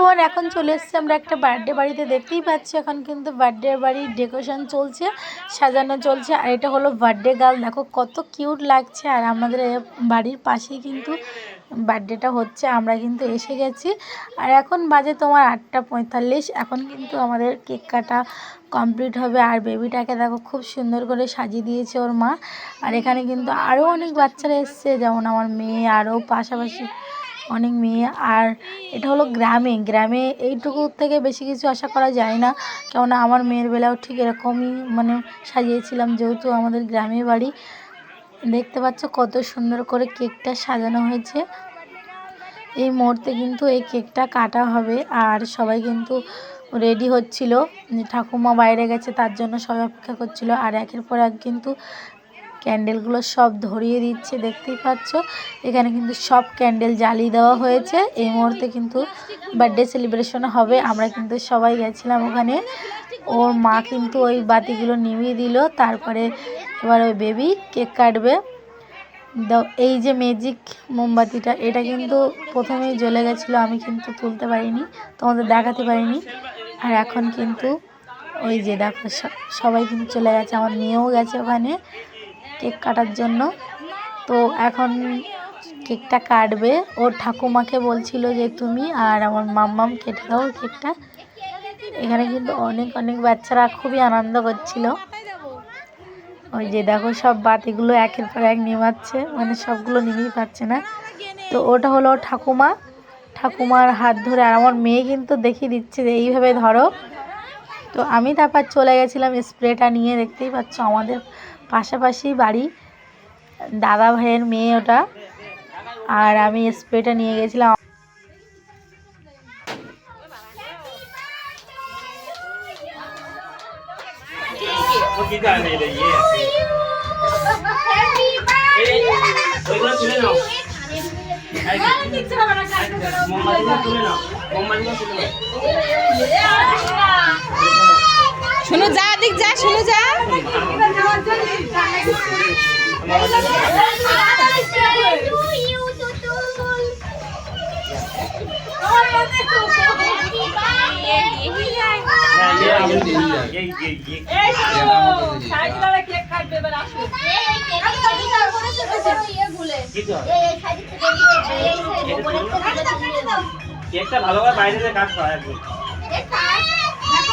বোন এখন চলে এসেছি আমরা একটা বার্থডে বাড়িতে। দেখতেই পাচ্ছি এখন কিন্তু বার্থডে বাড়ির ডেকোরেশন চলছে, সাজানো চলছে, আর এটা হলো বার্থডে গার্ল দেখো কত কিউট লাগছে, আর আমাদের বাড়ির পাশেই কিন্তু বার্থডেটা হচ্ছে, আমরা কিন্তু এসে গেছি। আর এখন বাজে তোমার আটটা পঁয়তাল্লিশ, এখন কিন্তু আমাদের কেক কাটা কমপ্লিট হবে, আর বেবিটাকে দেখো খুব সুন্দর করে সাজিয়ে দিয়েছে ওর মা। আর এখানে কিন্তু আরও অনেক বাচ্চারা এসছে, যেমন আমার মেয়ে আরও পাশাপাশি অনেক মেয়ে। আর এটা হলো গ্রামে। গ্রামে এইটুকু থেকে বেশি কিছু আশা করা যায় না। কেননা আমার মেয়ের বেলাও ঠিক এরকমই মানে সাজিয়েছিলাম যেহেতু আমাদের গ্রামে বাড়ি। দেখতে পাচ্ছ কত সুন্দর করে কেকটা সাজানো হয়েছে। এই মুহূর্তে কিন্তু এই কেকটা কাটা হবে আর সবাই কিন্তু রেডি হচ্ছিল। ঠাকুমা বাইরে গেছে, তার জন্য সবাই অপেক্ষা করছিল। আর একের পর এক কিন্তু ক্যান্ডেলগুলো সব ধরিয়ে দিচ্ছে, দেখতেই পাচ্ছ? এখানে কিন্তু সব ক্যান্ডেল জ্বালিয়ে দেওয়া হয়েছে। এই মুহূর্তে কিন্তু বার্থডে সেলিব্রেশন হবে। আমরা কিন্তু সবাই গেছিলাম ওখানে। ওর মা কিন্তু ওই বাতিগুলো নিভিয়ে দিল। তারপরে এবার ওই বেবি কেক কাটবে। এই যে ম্যাজিক মোমবাতিটা, এটা কিন্তু প্রথমেই জ্বলে গেছিল। আমি কিন্তু তুলতে পারিনি, তোমাদের দেখাতে পারিনি। আর এখন কিন্তু ওই যে দেখো সবাই কিন্তু চলে গেছে। আমার মেয়েও গেছে ওখানে। কেক কাটার জন্য। তো এখন কেকটা কাটবে। ওর ঠাকুমাকে বলছিল যে, তুমি আর আমার মাম্মাম কেটে দাও কেকটা। এখানে কিন্তু অনেক অনেক বাচ্চারা খুবই আনন্দ করছিল। ওই যে দেখো, সব বাতিগুলো একের পর এক নিমাচ্ছে মানে সবগুলো নিমেই পাচ্ছে না। তো ওটা হলো ঠাকুমা। ঠাকুমার হাত ধরে আর আমার মেয়ে কিন্তু দেখিয়ে দিচ্ছে যে, এইভাবে ধরো। তো আমি তারপর চলে গেছিলাম স্প্রেটা নিয়ে। দেখতেই পাচ্ছ আমাদের পাশাপাশি বাড়ি, দাদা ভাইয়ের মেয়ে ওটা, আর আমি স্প্রেটা নিয়ে গেছিলাম। ওইগুলো তুলে নাও মোমবাতিগুলো তুলে নাও শোনো যা দিক যা শোনো যা হ্যাঁ কেকটা ভালো বাইরে কাট করা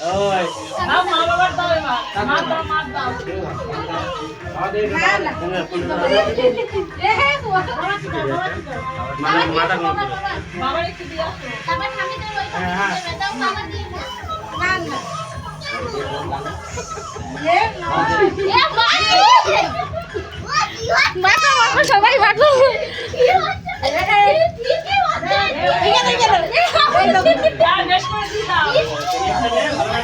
হবে কাটটা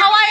সবাই